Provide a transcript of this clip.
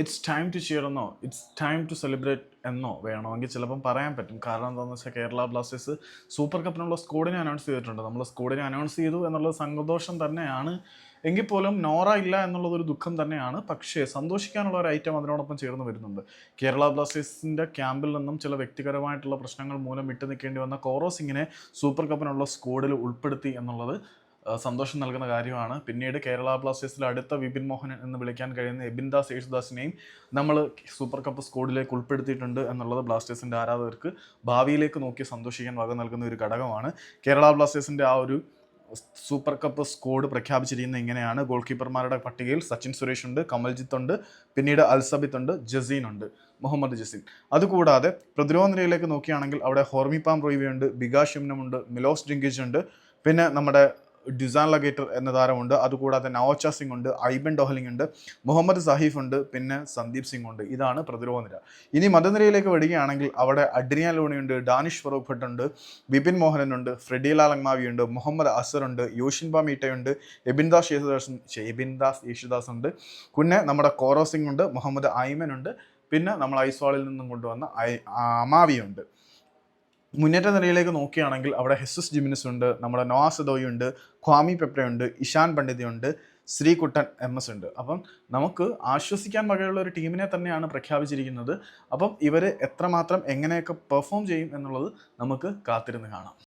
It's time to cheer എന്നോ? It's time to celebrate എന്നോ വേണമെങ്കിൽ ചിലപ്പം പറയാൻ പറ്റും. കാരണം എന്താണെന്ന് വെച്ചാൽ കേരള ബ്ലാസ്റ്റേഴ്സ് സൂപ്പർ കപ്പിനുള്ള സ്കോഡിനെ അനൗൺസ് ചെയ്തിട്ടുണ്ട്. നമ്മൾ സ്കോഡിനെ അനൗൺസ് ചെയ്തു എന്നുള്ള സന്തോഷം തന്നെയാണ്. എങ്കിൽ പോലും നോറ ഇല്ല എന്നുള്ളത് ഒരു ദുഃഖം തന്നെയാണ്. പക്ഷേ സന്തോഷിക്കാനുള്ള ഒരു ഐറ്റം അതിനോടൊപ്പം ചേർന്ന് വരുന്നുണ്ട്. കേരള ബ്ലാസ്റ്റേഴ്സിന്റെ ക്യാമ്പിൽ നിന്നും ചില വ്യക്തിപരമായിട്ടുള്ള പ്രശ്നങ്ങൾ മൂലം വിട്ടു നിൽക്കേണ്ടി വന്ന കോറോ സിംഗിനെ സൂപ്പർ കപ്പിനുള്ള സ്കോഡിൽ ഉൾപ്പെടുത്തി എന്നുള്ളത് സന്തോഷം നൽകുന്ന കാര്യമാണ്. പിന്നീട് കേരള ബ്ലാസ്റ്റേഴ്സിൽ അടുത്ത വിപിൻ മോഹൻ എന്ന് വിളിക്കാൻ കഴിയുന്ന എബിൻദാസ് യേശുദാസിനെയും നമ്മൾ സൂപ്പർ കപ്പ് സ്കോഡിലേക്ക് ഉൾപ്പെടുത്തിയിട്ടുണ്ട് എന്നുള്ളത് ബ്ലാസ്റ്റേഴ്സിന്റെ ആരാധകർക്ക് ഭാവിയിലേക്ക് നോക്കി സന്തോഷിക്കാൻ വക നൽകുന്ന ഒരു ഘടകമാണ്. കേരള ബ്ലാസ്റ്റേഴ്സിന്റെ ആ ഒരു സൂപ്പർ കപ്പ് സ്കോഡ് പ്രഖ്യാപിച്ചിരിക്കുന്നത് ഇങ്ങനെയാണ്. ഗോൾ കീപ്പർമാരുടെ പട്ടികയിൽ സച്ചിൻ സുരേഷ് ഉണ്ട് കമൽജിത്ത് ഉണ്ട് പിന്നീട് അൽസബിത്ത് ഉണ്ട് ജസീൻ ഉണ്ട് മുഹമ്മദ് ജസീൻ. അതുകൂടാതെ പ്രതിരോധ നിരയിലേക്ക് നോക്കുകയാണെങ്കിൽ അവിടെ ഹോർമിപ്പാം റോയിവയുണ്ട് ബികാ ഷിംനമുണ്ട് മിലോസ് ഡിങ്കിജ് ഉണ്ട് പിന്നെ നമ്മുടെ ഡിസാൻ ലഗേറ്റർ എന്ന താരമുണ്ട്. അതുകൂടാതെ നവോച്ച സിംഗ് ഉണ്ട് ഐബൻ ഡോഹലിംഗ് ഉണ്ട് മുഹമ്മദ് സഹീഫ് ഉണ്ട് പിന്നെ സന്ദീപ് സിംഗ് ഉണ്ട് ഇതാണ് പ്രതിരോധ നിര. ഇനി മതനിരയിലേക്ക് വരികയാണെങ്കിൽ അവിടെ അഡ്രിയാൻ ലോണി ഉണ്ട് ഡാനിഷ് ഫറൂഖ് ഭട്ട് ഉണ്ട് ബിപിൻ മോഹനൻ ഉണ്ട് ഫ്രെഡി ലാലങ്മാവി ഉണ്ട് മുഹമ്മദ് അസർ ഉണ്ട് യോഷിൻബ മീറ്റയുണ്ട് എബിൻദാസ് യേശുദാസ് എബിൻദാസ് യേശുദാസ് ഉണ്ട് പിന്നെ നമ്മുടെ കോറോ സിംഗ് ഉണ്ട് മുഹമ്മദ് ഐമൻ ഉണ്ട് പിന്നെ നമ്മൾ ഐസ്വാളിൽ നിന്നും കൊണ്ടുവന്ന അമാവിയുണ്ട്. മുന്നേറ്റ നിരയിലേക്ക് നോക്കുകയാണെങ്കിൽ അവിടെ ഹെസസ് ജിമിനസ് ഉണ്ട് നമ്മുടെ നോവാസ് ദോയി ഉണ്ട് ഖ്വാമി പെപ്രയുണ്ട് ഇഷാൻ പണ്ഡിതയുണ്ട് ശ്രീകുട്ടൻ എം എസ് ഉണ്ട്. അപ്പം നമുക്ക് ആശ്വസിക്കാൻ വകയുള്ള ഒരു ടീമിനെ തന്നെയാണ് പ്രഖ്യാപിച്ചിരിക്കുന്നത്. അപ്പം ഇവർ എത്രമാത്രം എങ്ങനെയൊക്കെ പെർഫോം ചെയ്യും എന്നുള്ളത് നമുക്ക് കാത്തിരുന്ന് കാണാം.